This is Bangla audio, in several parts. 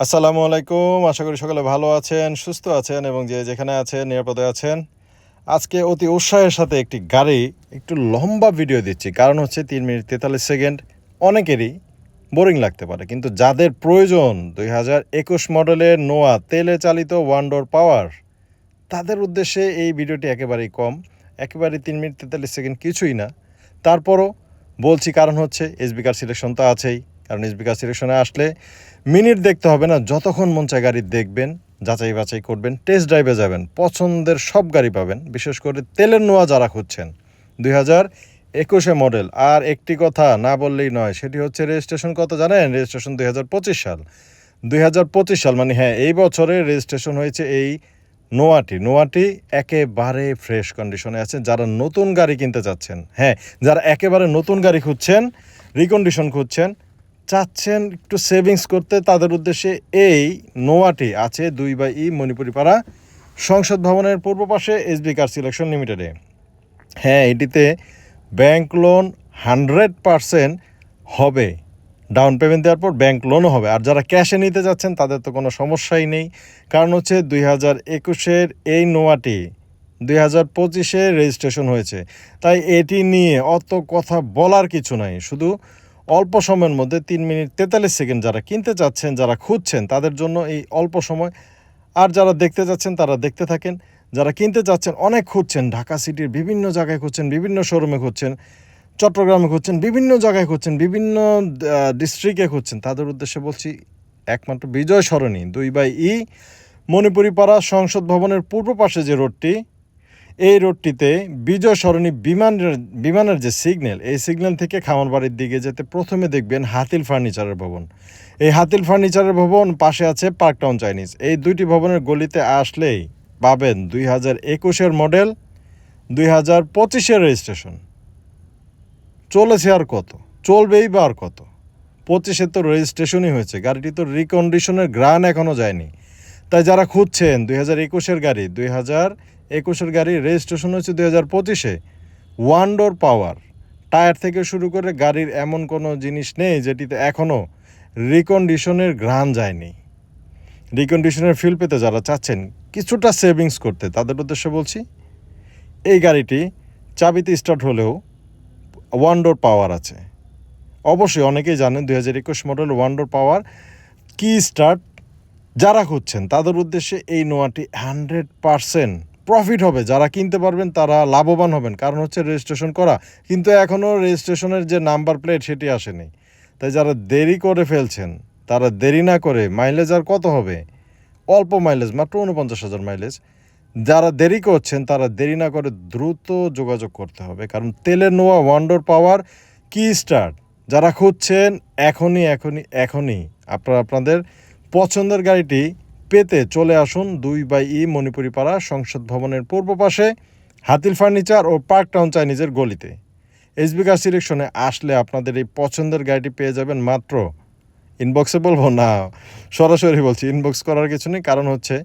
আসসালামু আলাইকুম, আশা করি সকলে ভালো আছেন, সুস্থ আছেন এবং যে যেখানে আছেন, নিরাপদে আছেন। আজকে অতি উৎসাহের সাথে একটি গাড়ি একটু লম্বা ভিডিও দিচ্ছি। কারণ হচ্ছে তিন মিনিট তেতাল্লিশ সেকেন্ড, অনেকেরই বোরিং লাগতে পারে। কিন্তু যাদের প্রয়োজন, দুই হাজার একুশ মডেলের নোয়া তেলে চালিত ওয়ান্ডোর পাওয়ার, তাদের উদ্দেশ্যে এই ভিডিওটি একেবারেই কম। একেবারে তিন মিনিট তেতাল্লিশ সেকেন্ড কিছুই না। তারপরও বলছি কারণ হচ্ছে এসবি কার সিলেকশন তো আছেই। কারণ এসবি কার সিলেকশনে আসলে মিনিট দেখতে হবে না, যতক্ষণ মন চায় গাড়ি দেখবেন, যাচাই বাছাই করবেন টেস্ট ড্রাইভে যাবেন, পছন্দের সব গাড়ি পাবেন, বিশেষ করে তেলের নোয়া যারা খুঁজছেন। দুই হাজার একুশে মডেল আর একটি কথা না বললেই নয়, সেটি হচ্ছে রেজিস্ট্রেশন কত জানেন? রেজিস্ট্রেশন দুই হাজার পঁচিশ সাল। দুই হাজার পঁচিশ সাল মানে হ্যাঁ এই বছরে রেজিস্ট্রেশন হয়েছে এই নোয়াটি। নোয়াটি একেবারে ফ্রেশ কন্ডিশনে আছে। যারা নতুন গাড়ি কিনতে চাচ্ছেন হ্যাঁ যারা একেবারে নতুন গাড়ি খুঁজছেন রিকন্ডিশন খুঁজছেন চাচ্ছেন একটু সেভিংস করতে, তাদের উদ্দেশ্যে এই নোয়াটি আছে দুই বাই ই মণিপুরিপাড়া সংসদ ভবনের পূর্ব পাশে এসবি কার সিলেকশন লিমিটেডে হ্যাঁ এটিতে ব্যাংক লোন হান্ড্রেড পারসেন্ট হবে। ডাউন পেমেন্ট দেওয়ার পর ব্যাংক লোনও হবে। আর যারা ক্যাশে নিতে যাচ্ছেন, তাদের তো কোনো সমস্যাই নেই। কারণ হচ্ছে দুই হাজার একুশের এই নোয়াটি দুই হাজার পঁচিশে রেজিস্ট্রেশন হয়েছে। তাই এটি নিয়ে অত কথা বলার কিছু নাই। শুধু অল্প সময়ের মধ্যে তিন মিনিট তেতাল্লিশ সেকেন্ড যারা কিনতে চাচ্ছেন, যারা খুঁজছেন, তাদের জন্য এই অল্প সময়। আর যারা দেখতে যাচ্ছেন তারা দেখতে থাকেন। যারা কিনতে চাচ্ছেন, অনেক খুঁজছেন। ঢাকা সিটির বিভিন্ন জায়গায় খুঁজছেন, বিভিন্ন শোরুমে খুঁজছেন, চট্টগ্রামে খুঁজছেন, বিভিন্ন জায়গায় খুঁজছেন, বিভিন্ন ডিস্ট্রিক্টে খুঁজছেন। তাদের উদ্দেশ্যে বলছি, একমাত্র বিজয় সরণি, দুই বাই ই মণিপুরি পাড়া সংসদ ভবনের পূর্ব পাশে যে রোডটি এই রোডটিতে বিজয় সরণি বিমানের বিমানের যে সিগন্যাল এই সিগন্যাল থেকে খামারবাড়ির দিকে যেতে প্রথমে দেখবেন হাতিল ফার্নিচারের ভবন। এই হাতিল ফার্নিচারের ভবন পাশে আছে পার্ক টাউন চাইনিজ এই দুইটি ভবনের গলিতে আসলেই পাবেন দুই হাজার একুশের মডেল দুই হাজার পঁচিশের রেজিস্ট্রেশন চলেছে আর কত? চলবেই বা আর কত? পঁচিশে তো রেজিস্ট্রেশনই হয়েছে। গাড়িটি তো রিকন্ডিশনের গ্রান এখনও যায়নি। তাই যারা খুঁজছেন দুই হাজার একুশের গাড়ি, দুই হাজার একুশের গাড়ি রেজিস্ট্রেশন হচ্ছে দুই হাজার পঁচিশে। ওয়ান ডোর পাওয়ার টায়ার থেকে শুরু করে গাড়ির এমন কোনো জিনিস নেই যেটিতে এখনও রিকন্ডিশনের গ্রান যায়নি। রিকন্ডিশনের ফিল পেতে যারা চাচ্ছেন, কিছুটা সেভিংস করতে, তাদের উদ্দেশ্যে বলছি, এই গাড়িটি চাবিতে স্টার্ট হলেও ওয়ান ডোর পাওয়ার আছে। অবশ্যই অনেকেই জানেন দুই হাজার একুশ মডেল ওয়ান ডোর পাওয়ার কি স্টার্ট যারা খুঁজছেন, তাদের উদ্দেশ্যে এই নোয়াটি হান্ড্রেড পারসেন্ট প্রফিট হবে। যারা কিনতে পারবেন তারা লাভবান হবেন। কারণ হচ্ছে রেজিস্ট্রেশন করা। কিন্তু এখনও রেজিস্ট্রেশনের যে নাম্বার প্লেট সেটি আসেনি। তাই যারা দেরি করে ফেলছেন, তারা দেরি না করে মাইলেজ আর কত হবে? অল্প মাইলেজ মাত্র উনপঞ্চাশ হাজার মাইলেজ যারা দেরি করছেন, তারা দেরি না করে দ্রুত যোগাযোগ করতে হবে। কারণ তেলের নোয়া ওয়ান্ডোর পাওয়ার কি স্টার্ট যারা খুঁজছেন, এখনই এখনই এখনই আপনারা, আপনাদের পছন্দের গাড়িটি পেতে চলে আসুন দুই বাই ই মণিপুরি পাড়া সংসদ ভবনের পূর্ব পাশে, হাতিল ফার্নিচার ও পার্ক টাউন চাইনিজের গলিতে। এসবি কার সিলেকশনে আসলে আপনাদের এই পছন্দের গাড়িটি পেয়ে যাবেন মাত্র ইনবক্সে বলব না, সরাসরি বলছি ইনবক্স করার কিছু নেই, কারণ হচ্ছে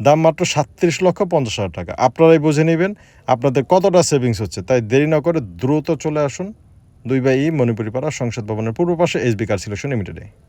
দাম মাত্র সাতত্রিশ লক্ষ পঞ্চাশ হাজার টাকা। আপনারাই বুঝে নেবেন আপনাদের কতটা সেভিংস হচ্ছে, তাই দেরি না করে দ্রুত চলে আসুন দুই বাই ই মণিপুরি পাড়া সংসদ ভবনের পূর্ব পাশে এসবি কার সিলেকশন লিমিটেডে।